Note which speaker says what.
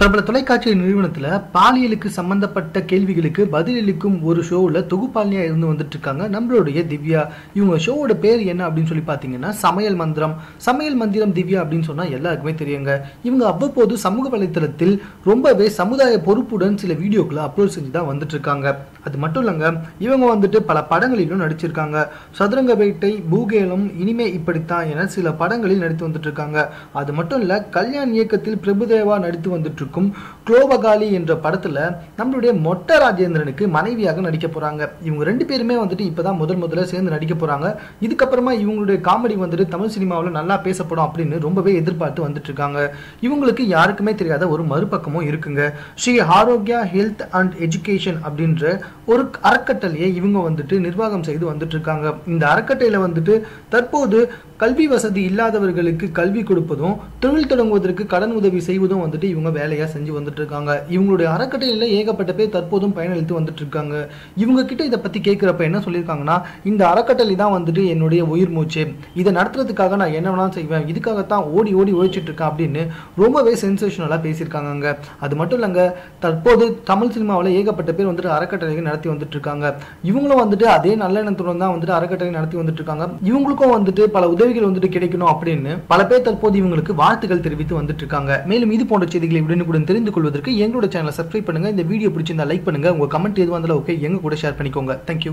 Speaker 1: பிரபல தொலைக்காட்சி நிறுவனத்தில் பாலியலுக்கு சம்பந்தப்பட்ட கேள்விகளுக்கு பதிலளிக்கும் ஒரு ஷோவில் தொகுப்பாளினியா இருந்து வந்துட்டு இருக்காங்க நம்மளுடைய திவ்யா. இவங்க ஷோவோட பேர் என்ன அப்படின்னு சொல்லி பார்த்தீங்கன்னா சமையல் மந்திரம். சமையல் மந்திரம் திவ்யா அப்படின்னு சொன்னால் எல்லாருக்குமே தெரியுங்க. இவங்க அவ்வப்போது சமூக வலைத்தளத்தில் ரொம்பவே சமுதாய பொறுப்புடன் சில வீடியோக்களை அப்லோட் செஞ்சு தான் வந்துட்டு இருக்காங்க அது மட்டும் இல்லைங்க இவங்க வந்துட்டு பல படங்களிலும் நடிச்சிருக்காங்க. சதுரங்க வேட்டை பூகேலம் இனிமே இப்படித்தான் என சில படங்களில் நடித்து வந்துட்டு இருக்காங்க அது மட்டும் இல்லை கல்யாண் இயக்கத்தில் பிரபுதேவா நடித்து வந்துட்டு இருக்கும். குளோபகாலி என்ற படத்துல நம்மளுடைய மொட்டை ராஜேந்திரனுக்கு மனைவியாக நடிக்க போறாங்க. இவங்க ரெண்டு பேருமே வந்துட்டு இப்பதான் முதல் முதல்ல சேர்ந்து நடிக்க போறாங்க. இதுக்கப்புறமா இவங்களுடைய காமெடி வந்துட்டு தமிழ் சினிமாவில் நல்லா பேசப்படும் அப்படின்னு ரொம்பவே எதிர்பார்த்து வந்துட்டு இருக்காங்க. இவங்களுக்கு யாருக்குமே தெரியாத ஒரு மறுபக்கமும் இருக்குங்க. Sri Arokya health and education அப்படின்ற ஒரு அறக்கட்டளையை இவங்க வந்துட்டு நிர்வாகம் செய்து வந்துட்டு இருக்காங்க. இந்த அறக்கட்டையில் வந்துட்டு தற்போது கல்வி வசதி இல்லாதவர்களுக்கு கல்வி கொடுப்பதும் தொழில் தொடங்குவதற்கு கடன் உதவி செய்வதும் வந்துட்டு இவங்க வேலையா செஞ்சு வந்துட்டு இருக்காங்க இவங்களுடைய அறக்கட்டளையில ஏகப்பட்ட பேர் தற்போதும் பயனளித்து வந்துட்டு இருக்காங்க இவங்க கிட்ட இதை பத்தி கேட்கிறப்ப என்ன சொல்லியிருக்காங்கன்னா இந்த அறக்கட்டளை தான் வந்துட்டு என்னுடைய உயிர் மூச்சு. இதை நடத்துறதுக்காக நான் என்ன வேணாலும் செய்வேன். இதுக்காகத்தான் ஓடி ஓடி உழைச்சிட்டு இருக்கேன் அப்படின்னு ரொம்பவே சென்சேஷனலா பேசியிருக்காங்க அது மட்டும் இல்லைங்க தற்போது தமிழ் சினிமாவில் ஏகப்பட்ட பேர் வந்துட்டு அறக்கட்டளைகள் நடத்தி வந்துட்டு இருக்காங்க இவங்களும் வந்துட்டு அதே நல்ல எண்ணத்துடன் தான் வந்துட்டு அறக்கட்டளை நடத்தி வந்துட்டு இருக்காங்க இவங்களுக்கும் வந்துட்டு பல உதவி உதவிகள் வந்துட்டு கிடைக்கணும் அப்படின்னு பல பேர் தற்போது இவங்களுக்கு வாழ்த்துக்கள் தெரிவித்து வந்துட்டு இருக்காங்க மேலும் இது போன்ற செய்திகளை உடனுக்குடன் தெரிந்து கொள்வதற்கு எங்களோட சேனலை சப்ஸ்கிரைப் பண்ணுங்க. இந்த வீடியோ பிடிச்சிருந்தா லைக் பண்ணுங்க. உங்க கமெண்ட் எதுவாக இருந்தாலும் ஓகே எங்க கூட ஷேர் பண்ணிக்கோங்க. தேங்க்யூ